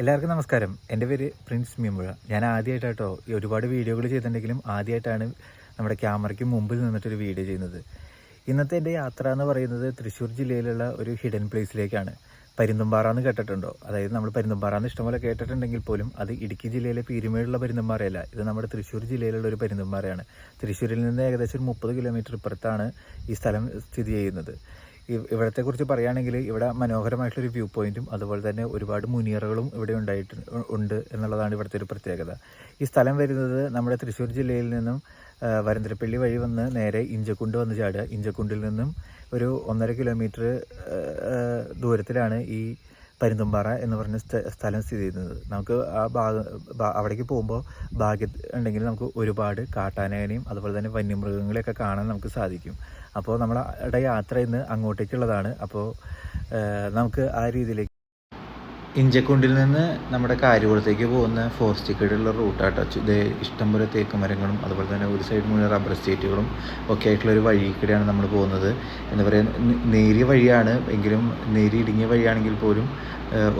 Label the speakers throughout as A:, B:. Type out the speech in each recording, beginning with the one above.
A: എല്ലാവർക്കും നമസ്കാരം. എന്റെ പേര് പ്രിൻസ് മീമ്പുഴ ഞാൻ ആദ്യമായിട്ടാട്ടോ ഒരുപാട് വീഡിയോകൾ ചെയ്തിട്ടുണ്ടെങ്കിലും ആദ്യമായിട്ടാണ് നമ്മുടെ ക്യാമറയ്ക്ക് മുമ്പിൽ നിന്നിട്ടൊരു വീഡിയോ ചെയ്യുന്നത്. ഇന്നത്തെ എന്റെ യാത്ര എന്ന് പറയുന്നത് തൃശ്ശൂർ ജില്ലയിലുള്ള ഒരു ഹിഡൻ പ്ലേസിലേക്കാണ്. പരുന്തുംപാറ എന്ന് കേട്ടിട്ടുണ്ടോ? അതായത് നമ്മൾ പരുന്തുംപാറ എന്ന് ഇഷ്ടംപോലെ കേട്ടിട്ടുണ്ടെങ്കിൽ പോലും അത് ഇടുക്കി ജില്ലയിലെ പീരുമേടുള്ള പരുന്തുംപാറയല്ല ഇത് നമ്മുടെ തൃശ്ശൂർ ജില്ലയിലുള്ള ഒരു പരുന്തുംപാറയാണ് തൃശ്ശൂരിൽ നിന്ന് ഏകദേശം ഒരു മുപ്പത് കിലോമീറ്റർ ഇപ്പുറത്താണ് ഈ സ്ഥലം സ്ഥിതി ചെയ്യുന്നത്. ഇവിടത്തെ കുറിച്ച് പറയുകയാണെങ്കിൽ ഇവിടെ മനോഹരമായിട്ടുള്ളൊരു വ്യൂ പോയിന്റും അതുപോലെ തന്നെ ഒരുപാട് മുനിയറകളും ഇവിടെ ഉണ്ടായിട്ട് ഉണ്ട് എന്നുള്ളതാണ് ഇവിടുത്തെ ഒരു പ്രത്യേകത. ഈ സ്ഥലം വരുന്നത് നമ്മുടെ തൃശ്ശൂർ ജില്ലയിൽ നിന്നും വരന്തരപ്പള്ളി വഴി വന്ന് നേരെ ഇഞ്ചക്കുണ്ട് വന്ന് ചാടുക. ഇഞ്ചക്കുണ്ടിൽ നിന്നും ഒരു ഒന്നര കിലോമീറ്റർ ദൂരത്തിലാണ് ഈ പരുന്തുംപാറ എന്ന് പറഞ്ഞ സ്ഥ- സ്ഥലം സ്ഥിതി ചെയ്യുന്നത്. നമുക്ക് ആ ഭാഗം അവിടേക്ക് പോകുമ്പോൾ ഭാഗ്യ ഉണ്ടെങ്കിൽ നമുക്ക് ഒരുപാട് കാട്ടാനേനെയും അതുപോലെ തന്നെ വന്യമൃഗങ്ങളെയൊക്കെ കാണാൻ നമുക്ക് സാധിക്കും. അപ്പോൾ നമ്മുടെ യാത്ര ഇന്ന് അങ്ങോട്ടേക്കുള്ളതാണ്. അപ്പോൾ നമുക്ക് ആ രീതിയിലേക്ക് ഇഞ്ചക്കുണ്ടിൽ നിന്ന് നമ്മുടെ കാര്യകുളത്തേക്ക് പോകുന്ന ഫോറസ്റ്റ് ഫോറസ്റ്റിക്കടിയുള്ള റൂട്ടാട്ടോ ഇത് ഇഷ്ടംപോലെ തേക്ക് മരങ്ങളും അതുപോലെ തന്നെ ഒരു സൈഡ് മുഴുവൻ റബ്ബർ എസ്റ്റേറ്റുകളും ഒക്കെ ആയിട്ടുള്ള ഒരു വഴി കൂടെയാണ് നമ്മൾ പോകുന്നത്. എന്താ പറയുക നേരിയ വഴിയാണ്. എങ്കിലും നേരി ഇടുങ്ങിയ വഴിയാണെങ്കിൽ പോലും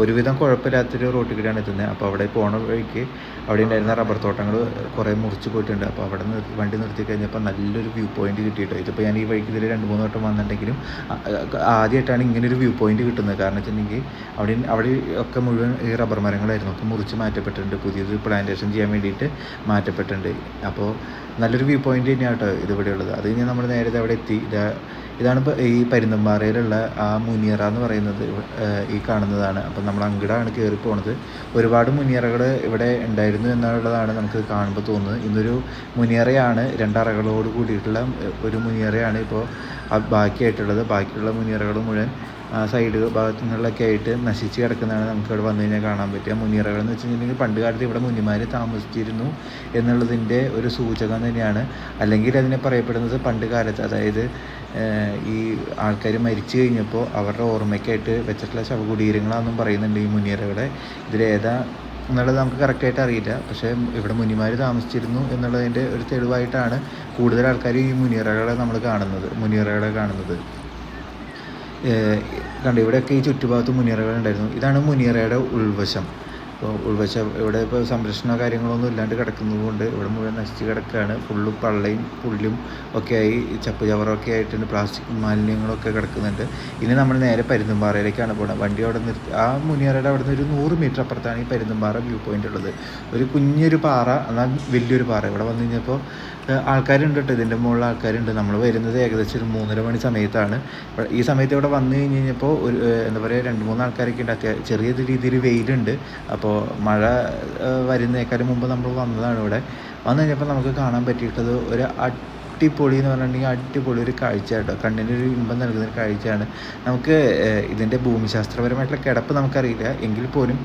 A: ഒരുവിധം കുഴപ്പമില്ലാത്തൊരു റോട്ടിൽ കൂടെയാണ് എത്തുന്നത് അപ്പോൾ അവിടെ പോണ വഴിക്ക് അവിടെ ഉണ്ടായിരുന്ന റബ്ബർ തോട്ടങ്ങൾ കുറേ മുറിച്ച് പോയിട്ടുണ്ട്. അപ്പോൾ അവിടെ നിർത്തി വണ്ടി നിർത്തി കഴിഞ്ഞപ്പോൾ നല്ലൊരു വ്യൂ പോയിന്റ് കിട്ടിയിട്ടോ. ഇതിപ്പോൾ ഞാൻ ഈ വഴിക്ക് ഇതിൽ രണ്ട് മൂന്ന് വട്ടം വന്നിട്ടുണ്ടെങ്കിലും ആദ്യമായിട്ടാണ് ഇങ്ങനെ ഒരു വ്യൂ പോയിന്റ് കിട്ടുന്നത്. കാരണം വെച്ചിട്ടുണ്ടെങ്കിൽ അവിടെ അവിടെ ഒക്കെ മുഴുവൻ ഈ റബ്ബർ മരങ്ങളായിരുന്നു. ഒക്കെ മുറിച്ച് മാറ്റപ്പെട്ടിട്ടുണ്ട്. പുതിയത് പ്ലാന്റേഷൻ ചെയ്യാൻ വേണ്ടിയിട്ട് മാറ്റപ്പെട്ടിട്ടുണ്ട്. അപ്പോൾ നല്ലൊരു വ്യൂ പോയിന്റ് തന്നെയാണ് കേട്ടോ ഇത് ഇവിടെ ഉള്ളത്. അത് കഴിഞ്ഞ് നമ്മൾ നേരെ ദേ അവിടെ എത്തി. ഇതാ ഇതാണ് ഈ പരുന്തമ്പാറയിലുള്ള ആ മുനിയറ എന്ന് പറയുന്നത് ഈ കാണുന്നതാണ്. അപ്പം നമ്മൾ അങ്കിടാണ് കയറി പോണത്. ഒരുപാട് മുനിയറകൾ ഇവിടെ ഉണ്ടായിരുന്നു എന്നുള്ളതാണ് നമുക്ക് കാണുമ്പോൾ തോന്നുന്നത്. ഇന്നൊരു മുനിയറയാണ്. രണ്ടറകളോട് കൂടിയിട്ടുള്ള ഒരു മുനിയറയാണ് ഇപ്പോൾ ബാക്കിയായിട്ടുള്ളത്. ബാക്കിയുള്ള മുനിയറകൾ മുഴുവൻ സൈഡ് ഭാഗത്തുനിന്നുള്ളൊക്കെ ആയിട്ട് നശിച്ച് കിടക്കുന്നതാണ് നമുക്ക് ഇവിടെ വന്നു കഴിഞ്ഞാൽ കാണാൻ പറ്റുക. മുനിയറകൾ എന്ന് വെച്ചിട്ടുണ്ടെങ്കിൽ പണ്ട് കാലത്ത് ഇവിടെ മുനിമാർ താമസിച്ചിരുന്നു എന്നുള്ളതിന്റെ ഒരു സൂചകം തന്നെയാണ്. അല്ലെങ്കിൽ അതിനെ പറയപ്പെടുന്നത് പണ്ട് കാലത്ത് അതായത് ഈ ആൾക്കാർ മരിച്ചു കഴിഞ്ഞപ്പോൾ അവരുടെ ഓർമ്മയ്ക്കായിട്ട് വെച്ചിട്ടുള്ള ശവകുടീരങ്ങളാണെന്നും പറയുന്നുണ്ട് ഈ മുനിയറകളെ ഇതിലേതാ എന്നുള്ളത് നമുക്ക് കറക്റ്റായിട്ട് അറിയില്ല. പക്ഷേ ഇവിടെ മുനിമാർ താമസിച്ചിരുന്നു എന്നുള്ളതിന്റെ ഒരു തെളിവായിട്ടാണ് കൂടുതൽ ആൾക്കാർ ഈ മുനിയറകളെ നമ്മൾ കാണുന്നത് മുനിയറകളെ കാണുന്നത്. കണ്ടോ ഇവിടെയൊക്കെ ഈ ചുറ്റുഭാഗത്ത് മുനിയറകൾ ഉണ്ടായിരുന്നു ഇതാണ് മുനിയറയുടെ ഉൾവശം. ഇപ്പോൾ ഉൾവശം ഇവിടെ ഇപ്പോൾ സംരക്ഷണ കാര്യങ്ങളൊന്നും ഇല്ലാണ്ട് കിടക്കുന്നതുകൊണ്ട് ഇവിടെ മുഴുവൻ നശിച്ച് കിടക്കുകയാണ്. ഫുള്ള് പള്ളയും പുല്ലും ഒക്കെ ആയി ചപ്പ് ചവറൊക്കെ ആയിട്ടുണ്ട്. പ്ലാസ്റ്റിക് മാലിന്യങ്ങളൊക്കെ കിടക്കുന്നുണ്ട്. ഇനി നമ്മൾ നേരെ പരുന്തുംപാറയിലേക്കാണ് പോകുന്നത് വണ്ടി അവിടെ നിർത്തി ആ മുനിയറയുടെ അവിടെ നിന്ന് ഒരു നൂറ് മീറ്റർ അപ്പുറത്താണ് ഈ പരുന്തുംപാറ വ്യൂ പോയിന്റ് ഉള്ളത്. ഒരു കുഞ്ഞൊരു പാറ എന്നാൽ വലിയൊരു പാറ. ഇവിടെ വന്നു കഴിഞ്ഞപ്പോൾ ആൾക്കാരുണ്ട് കേട്ടോ. ഇതിന്റെ മുകളിൽ ആൾക്കാരുണ്ട്. നമ്മൾ വരുന്നത് ഏകദേശം ഒരു മൂന്നര മണി സമയത്താണ്. ഈ സമയത്ത് ഇവിടെ വന്നു കഴിഞ്ഞ് കഴിഞ്ഞപ്പോൾ ഒരു എന്താ പറയുക രണ്ട് മൂന്ന് ആൾക്കാരൊക്കെ ഉണ്ട്. ചെറിയ രീതിയിൽ വെയിലുണ്ട്. അപ്പോൾ മഴ ഏഹ് വരുന്നേക്കാളും മുമ്പ് നമ്മൾ വന്നതാണ് ഇവിടെ. വന്നു കഴിഞ്ഞപ്പോൾ നമുക്ക് കാണാൻ പറ്റിയിട്ടുള്ളത് ഒരു അടിപൊളി എന്ന് പറഞ്ഞിട്ടുണ്ടെങ്കിൽ അടിപൊളി ഒരു കാഴ്ച കേട്ടോ. കണ്ണിന് ഒരു ഇമ്പം നൽകുന്ന ഒരു കാഴ്ചയാണ്. നമുക്ക് ഇതിന്റെ ഭൂമിശാസ്ത്രപരമായിട്ടുള്ള കിടപ്പ് നമുക്കറിയില്ല. എങ്കിൽ പോലും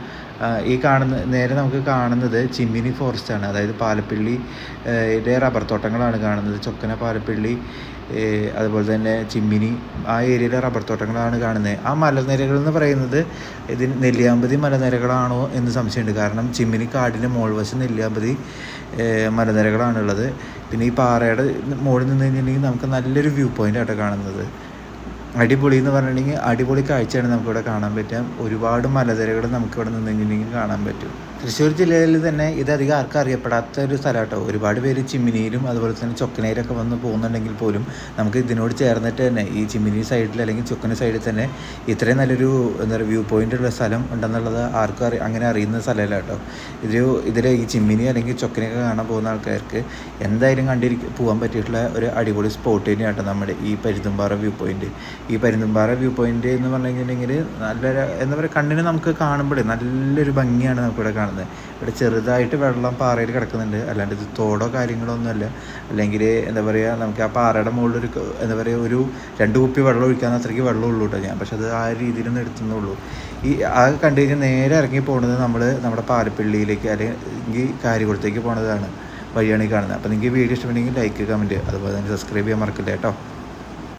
A: ഈ കാണുന്ന നേരെ നമുക്ക് കാണുന്നത് ചിമ്മിനി ഫോറസ്റ്റ് ആണ്. അതായത് പാലപ്പിള്ളി റബ്ബർ തോട്ടങ്ങളാണ് കാണുന്നത്. ചൊക്കന പാലപ്പിള്ളി അതുപോലെ തന്നെ ചിമ്മിനി ആ ഏരിയയിലെ റബ്ബർ തോട്ടങ്ങളാണ് കാണുന്നത്. ആ മലനിരകൾ എന്ന് പറയുന്നത് ഇതിന് നെല്ലിയാമ്പതി മലനിരകളാണോ എന്ന് സംശയമുണ്ട്. കാരണം ചിമ്മിനി കാടിന്റെ മോൾവശം നെല്ലിയാമ്പതി മലനിരകളാണുള്ളത്. പിന്നെ ഈ പാറയുടെ മുകളിൽ നിന്ന് കഴിഞ്ഞിട്ടുണ്ടെങ്കിൽ നമുക്ക് നല്ലൊരു വ്യൂ പോയിന്റ് ആട്ടോ കാണുന്നത്. അടിപൊളി എന്ന് പറഞ്ഞിട്ടുണ്ടെങ്കിൽ അടിപൊളി കാഴ്ചയാണ് നമുക്കിവിടെ കാണാൻ പറ്റുക. ഒരുപാട് മലനിരകൾ നമുക്കിവിടെ നിന്ന് കഴിഞ്ഞിട്ടുണ്ടെങ്കിൽ കാണാൻ പറ്റും. തൃശ്ശൂർ ജില്ലയിൽ തന്നെ ഇതധികം ആർക്കും അറിയപ്പെടാത്ത ഒരു സ്ഥലം കേട്ടോ ഒരുപാട് പേര് ചിമ്മിനിയിലും അതുപോലെ തന്നെ ചൊക്കനയിലൊക്കെ വന്ന് പോകുന്നുണ്ടെങ്കിൽ പോലും നമുക്ക് ഇതിനോട് ചേർന്നിട്ട് തന്നെ ഈ ചിമ്മിനി സൈഡിൽ അല്ലെങ്കിൽ ചൊക്കന സൈഡിൽ തന്നെ ഇത്രയും നല്ലൊരു എന്താ പറയുക വ്യൂ പോയിന്റ് ഉള്ള സ്ഥലം ഉണ്ടെന്നുള്ളത് ആർക്കും അറി അങ്ങനെ അറിയുന്ന സ്ഥലമല്ല കേട്ടോ ഇതിൽ ഇതിൽ ഈ ചിമ്മിനി അല്ലെങ്കിൽ ചൊക്കനയൊക്കെ കാണാൻ പോകുന്ന ആൾക്കാർക്ക് എന്തായാലും കണ്ടിരിക്ക പോകാൻ പറ്റിയിട്ടുള്ള ഒരു അടിപൊളി സ്പോട്ട് തന്നെയാണ് കേട്ടോ നമ്മുടെ ഈ പരുന്തുംപാറ വ്യൂ പോയിന്റ് ഈ പരുന്തുംപാറ വ്യൂ പോയിന്റ് എന്ന് പറഞ്ഞു കഴിഞ്ഞിട്ടുണ്ടെങ്കിൽ നല്ലൊരു എന്താ പറയുക കണ്ണിന് നമുക്ക് കാണുമ്പോഴേ നല്ലൊരു ഭംഗിയാണ് നമുക്കിവിടെ കാണുന്നത് ഇവിടെ ചെറുതായിട്ട് വെള്ളം പാറയിൽ കിടക്കുന്നുണ്ട്. അല്ലാണ്ട് ഇത് തോടോ കാര്യങ്ങളോ ഒന്നുമല്ല അല്ലെങ്കിൽ എന്താ പറയുക നമുക്ക് ആ പാറയുടെ മുകളിലൊരു എന്താ പറയുക ഒരു രണ്ട് കുപ്പി വെള്ളം ഒഴിക്കാൻ അത്രയ്ക്ക് വെള്ളം ഉള്ളൂ കേട്ടോ ഞാൻ. പക്ഷെ അത് ആ രീതിയിലൊന്നും എടുത്തുന്നുള്ളൂ ഈ ആ കണ്ടു കഴിഞ്ഞാൽ നേരെ ഇറങ്ങി പോകുന്നത് നമ്മൾ നമ്മുടെ പാലപ്പള്ളിയിലേക്ക് അല്ലെങ്കിൽ കാര്യകുളത്തേക്ക് പോണതാണ് വഴിയാണ് ഈ കാണുന്നത്. അപ്പോൾ നിങ്ങൾക്ക് വീഡിയോ ഇഷ്ടമുണ്ടെങ്കിൽ ലൈക്ക് കമന്റ് അതുപോലെ തന്നെ സബ്സ്ക്രൈബ് ചെയ്യാൻ മറക്കില്ല കേട്ടോ.